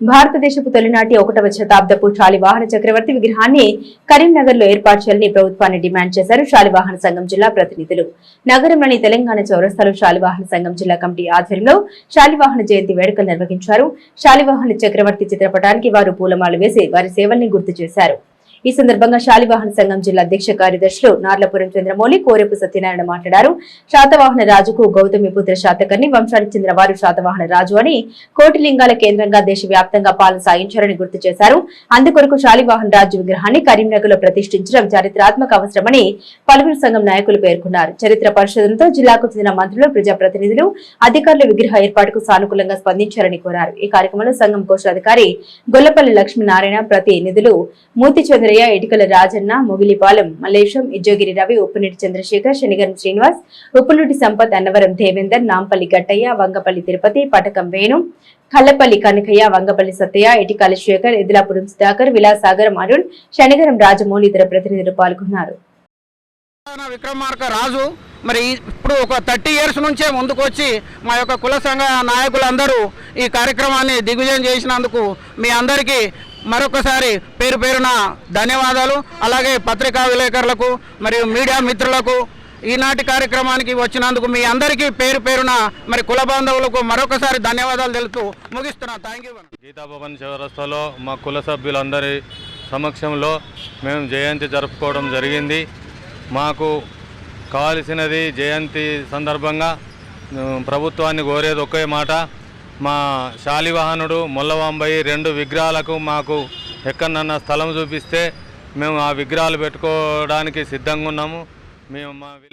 భారతదేశపు తొలినాటి ఒకటవ శతాబ్దపు శాలివాహన చక్రవర్తి విగ్రహాన్ని కరీంనగర్లో ఏర్పాటు చేయాలని ప్రభుత్వాన్ని డిమాండ్ చేశారు శాలివాహన సంఘం జిల్లా ప్రతినిధులు. నగరంలోని తెలంగాణ చౌరస్తాలో శాలివాహన సంఘం జిల్లా కమిటీ ఆధ్వర్యంలో శాలివాహన జయంతి వేడుకలు నిర్వహించారు. శాలివాహన చక్రవర్తి చిత్రపటానికి వారు పూలమాలు వేసి వారి సేవల్ని గుర్తు చేశారు. ఈ సందర్భంగా శాలివాహన సంఘం జిల్లా అధ్యక్ష కార్యదర్శులు నార్లపురం చంద్రమౌళి కోరెపు సత్యనారాయణ మాట్లాడారు. శాతవాహన రాజుకు గౌతమి పుత్ర శాతకర్ణి వంశానికి చెందిన వారు శాతవాహన రాజు అని కోటి లింగాల కేంద్రంగా దేశవ్యాప్తంగా పాలన సాగించారని గుర్తు చేశారు. అందుకొరకు శాలివాహన రాజు విగ్రహాన్ని కరీంనగర్లో ప్రతిష్ఠించడం చారిత్రాత్మక అవసరమని పలువురు సంఘం నాయకులు పేర్కొన్నారు. చరిత్ర పరిశోధనతో జిల్లాకు చెందిన మంత్రులు ప్రజాప్రతినిధులు అధికారులు విగ్రహ ఏర్పాటుకు సానుకూలంగా స్పందించారని కోరారు. ఈ కార్యక్రమంలో సంఘం కోశాధికారి గొల్లపల్లి లక్ష్మీనారాయణ ప్రతినిధులు మూతి చంద్రయ్య ఇటుకల రాజన్న మొగిలిపాలెం మల్లేశం ఇజ్జోగిరి రవి ఉప్పునీటి చంద్రశేఖర్ శనిగరం శ్రీనివాస్ ఉప్పునూటి సంపత్ అన్నవరం దేవేందర్ నాంపల్లి గట్టయ్య వంగపల్లి తిరుపతి పటకం వేణు కల్లపల్లి కనకయ్య వంగపల్లి సత్తయ్య ఇటికాల శేఖర్ ఎదిలాపురం సుధాకర్ విలాసాగరం అరుణ్ శనిగరం రాజమౌళి ఇతర ప్రతినిధులు పాల్గొన్నారు. విక్రమార్క రాజు మరి ఇప్పుడు ఒక థర్టీ ఇయర్స్ నుంచే ముందుకు వచ్చి మా యొక్క కుల సంఘ నాయకులందరూ ఈ కార్యక్రమాన్ని దిగ్విజయం చేసినందుకు మీ అందరికీ మరొకసారి పేరు పేరున ధన్యవాదాలు. అలాగే పత్రికా విలేకరులకు మరియు మీడియా మిత్రులకు ఈనాటి కార్యక్రమానికి వచ్చినందుకు మీ అందరికీ పేరు పేరున మరి కుల బాంధవులకు మరొకసారి ధన్యవాదాలు తెలుపుతూ ముగిస్తున్నా. థ్యాంక్ యూ గీతాభవన్ చౌరస్తాలో మా కుల సభ్యులందరి సమక్షంలో మేము జయంతి జరుపుకోవడం జరిగింది. మాకు కావలసినది జయంతి సందర్భంగా ప్రభుత్వాన్ని కోరేది ఒకే మాట. మా శాలివాహనుడు ముల్లవాంబయ్య రెండు విగ్రహాలకు మాకు ఎక్కడన్నా స్థలం చూపిస్తే మేము ఆ విగ్రహాలు పెట్టుకోవడానికి సిద్ధంగా ఉన్నాము. మేము మా